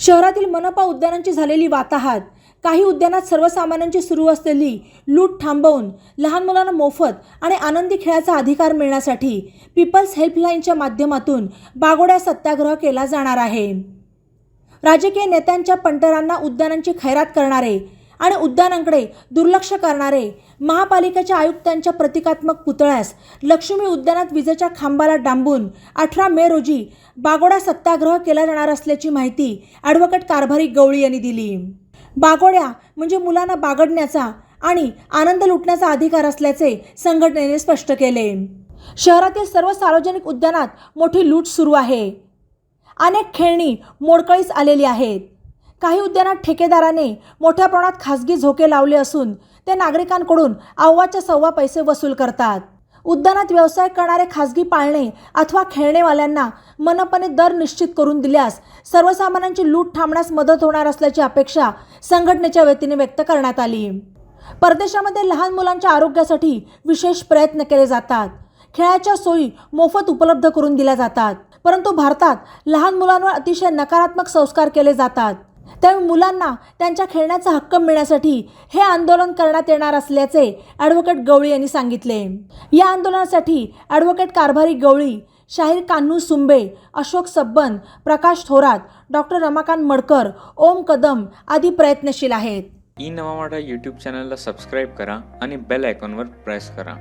शहरातील मनपा उद्यानांची झालेली वाताहात. काही उद्यानात सर्वसामान्यांची सुरू असलेली लूट थांबवून लहान मुलांना मोफत आणि आनंदी खेळाचा अधिकार मिळण्यासाठी पीपल्स हेल्पलाईनच्या माध्यमातून बागोड्या सत्याग्रह केला जाणार आहे. राजकीय नेत्यांच्या पंटरांना उद्यानांची खैरात करणारे आणि उद्यानांकडे दुर्लक्ष करणारे महापालिकेच्या आयुक्तांच्या प्रतिकात्मक पुतळ्यास लक्ष्मी उद्यानात विजेच्या खांबाला डांबून अठरा मे रोजी बागोडा सत्याग्रह केला जाणार असल्याची माहिती ॲडव्होकेट कारभारी गवळी यांनी दिली. बागोड्या म्हणजे मुलांना बागडण्याचा आणि आनंद लुटण्याचा अधिकार असल्याचे संघटनेने स्पष्ट केले. शहरातील सर्व सार्वजनिक उद्यानात मोठी लूट सुरू आहे. अनेक खेळणी मोडकळीस आलेली आहेत. काही उद्यानात ठेकेदाराने मोठ्या प्रमाणात खासगी झोके लावले असून ते नागरिकांकडून अव्वाच्या सव्वा पैसे वसूल करतात. उद्यानात व्यवसाय करणारे खासगी पाळणे अथवा खेळणेवाल्यांना मनपणे दर निश्चित करून दिल्यास सर्वसामान्यांची लूट थांबण्यास मदत होणार असल्याची अपेक्षा संघटनेच्या वतीने व्यक्त करण्यात आली. परदेशामध्ये लहान मुलांच्या आरोग्यासाठी विशेष प्रयत्न केले जातात. खेळाच्या सोयी मोफत उपलब्ध करून दिल्या जातात. परंतु भारतात लहान मुलांवर अतिशय नकारात्मक संस्कार केले जातात. त्यामुळे मुलांना त्यांच्या खेळण्याचा हक्क मिळण्यासाठी हे आंदोलन करण्यात येणार असल्याचे ॲडव्होकेट गवळी यांनी सांगितले. या आंदोलनासाठी ॲडव्होकेट कारभारी गवळी शाहीर कान्हू सुंबे अशोक सब्बन प्रकाश थोरात डॉक्टर रमाकांत मडकर ओम कदम आदी प्रयत्नशील आहेत. ई नवा मराठा यूट्यूब चॅनलला सबस्क्राईब करा आणि बेल आयकॉनवर प्रेस करा.